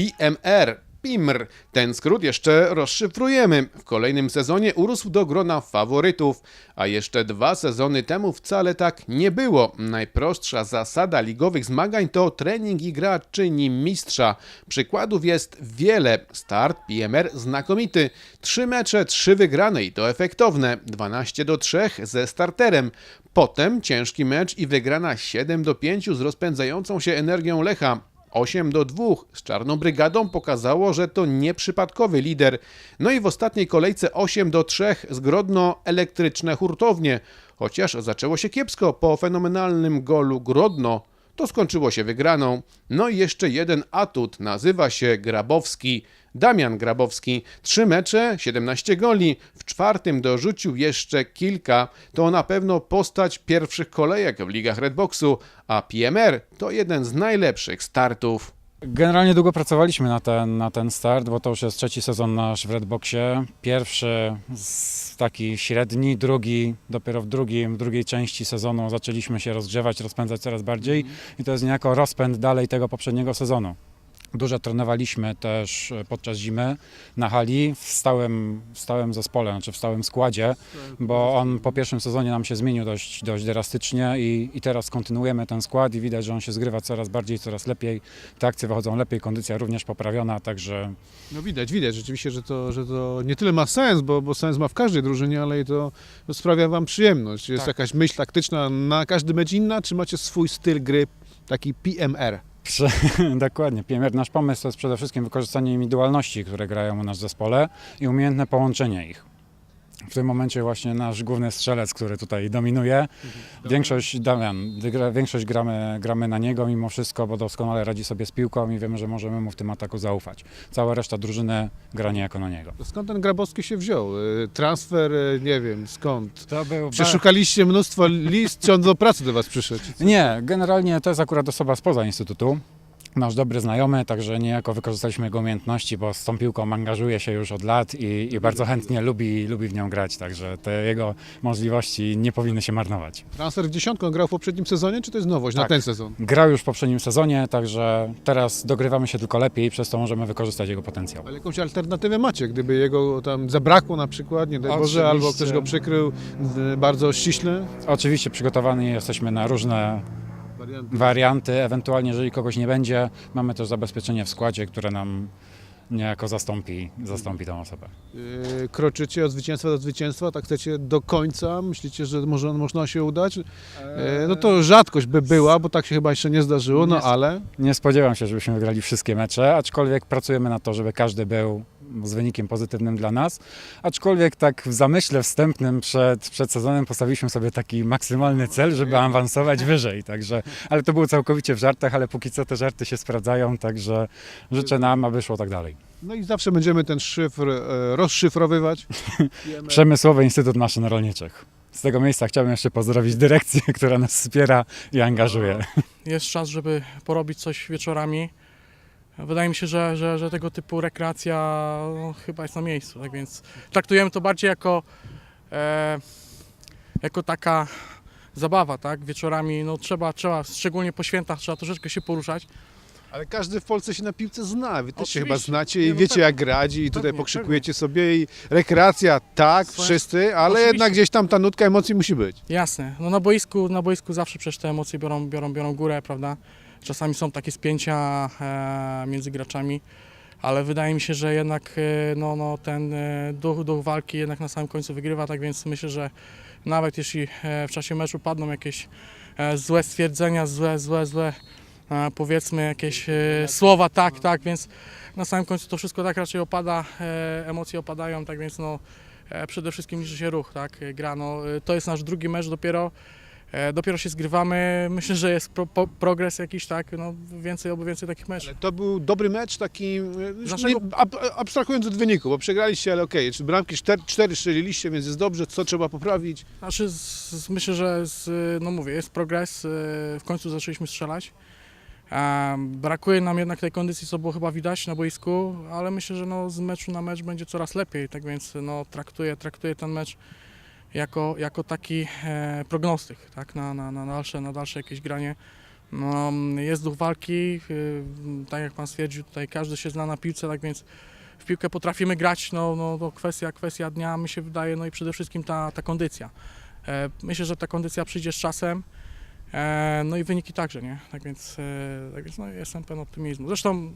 PMR. PIMR. Ten skrót jeszcze rozszyfrujemy. W kolejnym sezonie urósł do grona faworytów, a jeszcze dwa sezony temu wcale tak nie było. Najprostsza zasada ligowych zmagań to trening i gra czyni mistrza. Przykładów jest wiele. Start PMR znakomity. Trzy mecze, trzy wygrane i to efektowne. 12 do 3 ze starterem. Potem ciężki mecz i wygrana 7 do 5 z rozpędzającą się energią Lecha. 8 do 2 z Czarną Brygadą pokazało, że to nieprzypadkowy lider. No i w ostatniej kolejce 8 do 3 z Grodno elektryczne hurtownie. Chociaż zaczęło się kiepsko po fenomenalnym golu Grodno, to skończyło się wygraną. No i jeszcze jeden atut, nazywa się Grabowski. Damian Grabowski, trzy mecze, 17 goli, w czwartym dorzucił jeszcze kilka. To na pewno postać pierwszych kolejek w ligach Redboxu, a PMR to jeden z najlepszych startów. Generalnie długo pracowaliśmy na ten, na ten start, bo to już jest trzeci sezon nasz w Redboxie. Pierwszy z taki średni, drugi dopiero w, drugim, w drugiej części sezonu zaczęliśmy się rozgrzewać, rozpędzać coraz bardziej i to jest niejako rozpęd dalej tego poprzedniego sezonu. Dużo trenowaliśmy też e, podczas zimy na hali w stałym, w stałym zespole, znaczy w stałym składzie, bo on po pierwszym sezonie nam się zmienił dość, dość drastycznie i, i teraz kontynuujemy ten skład i widać, że on się zgrywa coraz bardziej, coraz lepiej. Te akcje wychodzą lepiej, kondycja również poprawiona, także No widać, widać rzeczywiście, że to, że to nie tyle ma sens, bo, bo sens ma w każdej drużynie, ale i to, to sprawia wam przyjemność. Jest Tak. jakaś myśl taktyczna na każdy mecz inna, czy macie swój styl gry, taki PMR? Prze- Dokładnie. Nasz pomysł to jest przede wszystkim wykorzystanie indywidualności, które grają u nas w zespole i umiejętne połączenie ich. W tym momencie właśnie nasz główny strzelec, który tutaj dominuje, większość, Damian, większość gramy, gramy na niego mimo wszystko, bo doskonale radzi sobie z piłką i wiemy, że możemy mu w tym ataku zaufać. Cała reszta drużyny gra niejako na niego. Skąd ten Grabowski się wziął? Y, Transfer, y, nie wiem, skąd? To był Przeszukaliście mnóstwo list, czy on do pracy do was przyszedł? Nie, generalnie to jest akurat osoba spoza Instytutu. Nasz dobry znajomy, także niejako wykorzystaliśmy jego umiejętności, bo z tą piłką angażuje się już od lat i, i bardzo chętnie lubi, lubi w nią grać, także te jego możliwości nie powinny się marnować. Transfer w dziesiątkę on grał w poprzednim sezonie, czy to jest nowość na Tak. ten sezon? Grał już w poprzednim sezonie, także teraz dogrywamy się tylko lepiej, przez to możemy wykorzystać jego potencjał. Ale jakąś alternatywę macie, gdyby jego tam zabrakło na przykład, nie daj Boże, albo ktoś go przykrył y, bardzo ściśle? Oczywiście przygotowani jesteśmy na różne Warianty. warianty, ewentualnie jeżeli kogoś nie będzie, mamy też zabezpieczenie w składzie, które nam niejako zastąpi, zastąpi tą osobę. Yy, kroczycie od zwycięstwa do zwycięstwa, tak chcecie do końca? Myślicie, że może można się udać? Yy, no to rzadkość by była, bo tak się chyba jeszcze nie zdarzyło, no Nie- ale Nie spodziewam się, żebyśmy wygrali wszystkie mecze, aczkolwiek pracujemy na to, żeby każdy był z wynikiem pozytywnym dla nas. Aczkolwiek tak w zamyśle wstępnym przed, przed sezonem postawiliśmy sobie taki maksymalny cel, żeby awansować wyżej. Także, ale to było całkowicie w żartach, ale póki co te żarty się sprawdzają, także życzę nam, aby szło tak dalej. no i zawsze będziemy ten szyfr e, rozszyfrowywać. Przemysłowy Instytut Maszyn Rolniczych. Z tego miejsca chciałbym jeszcze pozdrowić dyrekcję, która nas wspiera i angażuje. jest czas, żeby porobić coś wieczorami. Wydaje mi się, że, że, że tego typu rekreacja no, chyba jest na miejscu, tak więc traktujemy to bardziej jako, e, jako taka zabawa, tak? Wieczorami no, trzeba, trzeba, szczególnie po świętach, trzeba troszeczkę się poruszać. Ale każdy w Polsce się na piłce zna, wy też się Oczywiście. chyba znacie Nie, i no wiecie pewnie. jak grać i tutaj Pewnie, pokrzykujecie sobie i rekreacja, tak, Swoje- wszyscy, ale Oczywiście. jednak gdzieś tam ta nutka emocji musi być. Jasne, no na boisku, na boisku zawsze przecież te emocje biorą, biorą, biorą górę, prawda? Czasami są takie spięcia e, między graczami, ale wydaje mi się, że jednak e, no, no, ten e, duch, duch walki jednak na samym końcu wygrywa, tak więc myślę, że nawet jeśli w czasie meczu padną jakieś złe stwierdzenia, złe, złe, złe powiedzmy jakieś słowa, tak, tak, więc na samym końcu to wszystko tak raczej opada, emocje opadają, tak więc no przede wszystkim liczy się ruch, tak, gra, no, to jest nasz drugi mecz dopiero, dopiero się zgrywamy, myślę, że jest pro, po, progres jakiś, tak, no więcej, oby więcej takich meczów. To był dobry mecz, taki, e, Naszego- nie, ab, abstrahując od wyniku, bo przegraliście, ale okej, czy bramki 4, 4 strzeliliście, więc jest dobrze, co trzeba poprawić? Znaczy, z, z, myślę, że z, no mówię, jest progres, e, w końcu zaczęliśmy strzelać. E, brakuje nam jednak tej kondycji, co było chyba widać na boisku, ale myślę, że no, z meczu na mecz będzie coraz lepiej, tak więc no, traktuję, traktuję ten mecz jako, jako taki e, prognostyk tak, na, na, na, dalsze, na dalsze jakieś granie. No, jest duch walki, y, tak jak pan stwierdził, tutaj każdy się zna na piłce, tak więc w piłkę potrafimy grać, no, no to kwestia, kwestia dnia mi się wydaje, no i przede wszystkim ta, ta kondycja. E, myślę, że ta kondycja przyjdzie z czasem, e, no i wyniki także, nie? Tak więc, e, tak więc no, jestem pełen optymizmu. Zresztą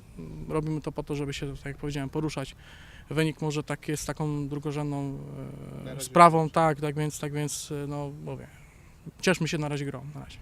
robimy to po to, żeby się, tak jak powiedziałem, poruszać. Wynik może tak jest taką drugorzędną e, sprawą, tak, tak więc, tak więc, e, no mówię, cieszmy się na razie grą, na razie.